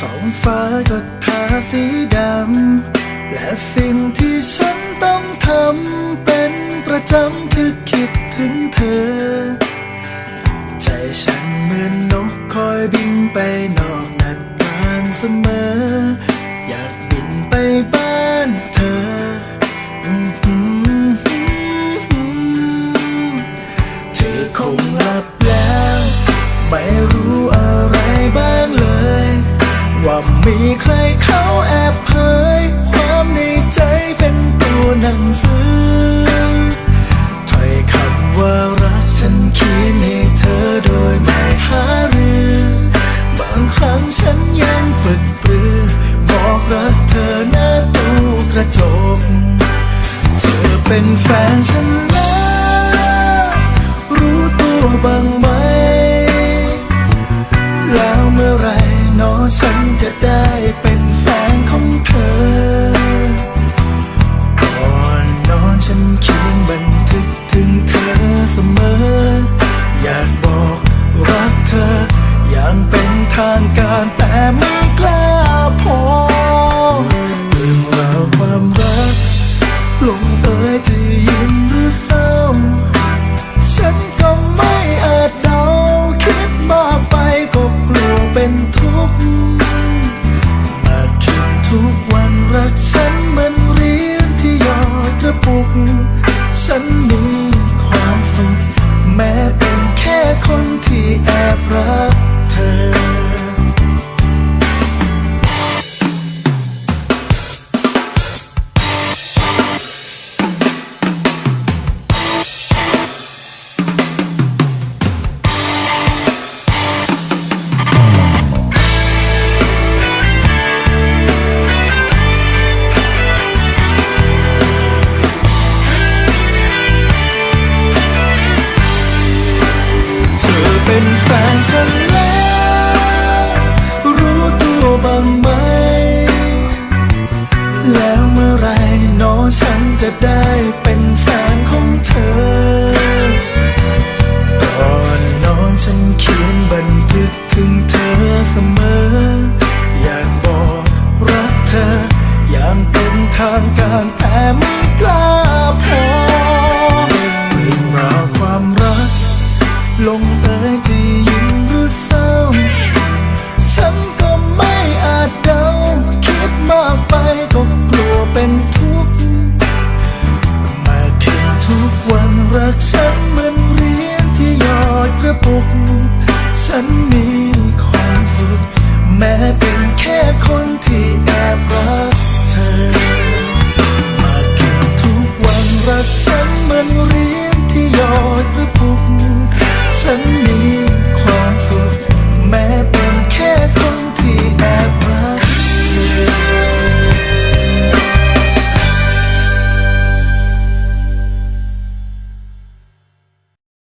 ท้องฟ้าก็ทาสีดำ และสิ่งที่ฉันต้องทำเป็นประจำคือคิดถึงเธอ ใจฉันเหมือนนกคอยบินไปนอกนัดกางเสมอ อยาก นแฟนฉันแล้วรู้ตัวบ้างไหม แล้วเมื่อไหรหนอฉันจะได้เป็นแฟนของเธอ ก่อนนอนฉันเขียนบันทึกถึงเธอเสมอ อยากบอกรักเธออย่างเป็นทางการแต่ไม่ ฉันจะได้เป็น